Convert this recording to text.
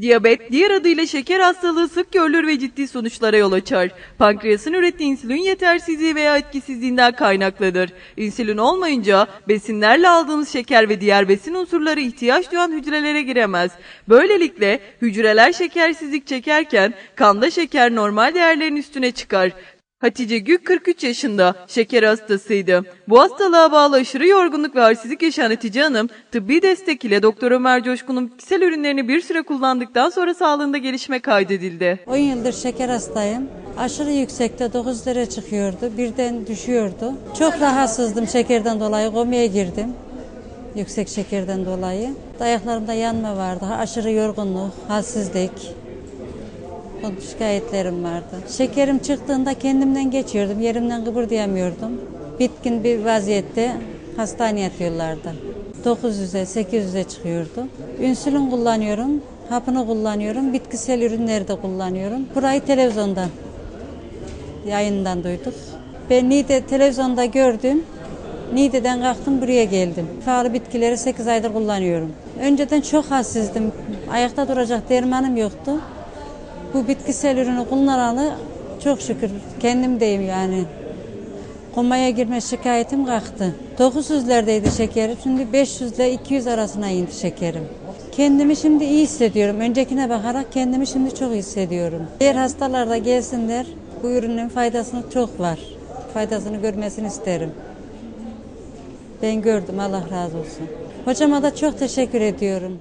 Diyabet, diğer adıyla şeker hastalığı sık görülür ve ciddi sonuçlara yol açar. Pankreasın ürettiği insülin yetersizliği veya etkisizliğinden kaynaklanır. İnsülin olmayınca besinlerle aldığımız şeker ve diğer besin unsurları ihtiyaç duyan hücrelere giremez. Böylelikle hücreler şekersizlik çekerken kanda şeker normal değerlerin üstüne çıkar. Hatice Gük 43 yaşında, şeker hastasıydı. Bu hastalığa bağlı aşırı yorgunluk ve halsizlik yaşayan Hatice Hanım, tıbbi destek ile Doktor Ömer Coşkun'un bitkisel ürünlerini bir süre kullandıktan sonra sağlığında gelişme kaydedildi. 10 yıldır şeker hastayım. Aşırı yüksekte 9 lira çıkıyordu. Birden düşüyordu. Çok rahatsızdım şekerden dolayı. Komaya girdim. Yüksek şekerden dolayı. Ayaklarımda yanma vardı. Aşırı yorgunluk, halsizlik. Bu şikayetlerim vardı. Şekerim çıktığında kendimden geçiyordum. Yerimden kıpırdayamıyordum. Bitkin bir vaziyette hastaneye yatıyorlardı. 900'e 800'e çıkıyordu. Ünsülün kullanıyorum. Hapını kullanıyorum. Bitkisel ürünleri de kullanıyorum. Burayı televizyondan yayından duyduk. Ben Niğde televizyonda gördüm. Niğde'den kalktım buraya geldim. Pahalı bitkileri 8 aydır kullanıyorum. Önceden çok halsizdim. Ayakta duracak dermanım yoktu. Bu bitkisel ürünü kullanalı çok şükür kendimdeyim yani. Komaya girme şikayetim kalktı. 900'lerdeydi şekerim. Şimdi 500 ile 200 arasına indi şekerim. Kendimi şimdi iyi hissediyorum. Öncekine bakarak kendimi şimdi çok iyi hissediyorum. Diğer hastalar da gelsinler. Bu ürünün faydasını çok var. Faydasını görmesini isterim. Ben gördüm. Allah razı olsun. Hocama da çok teşekkür ediyorum.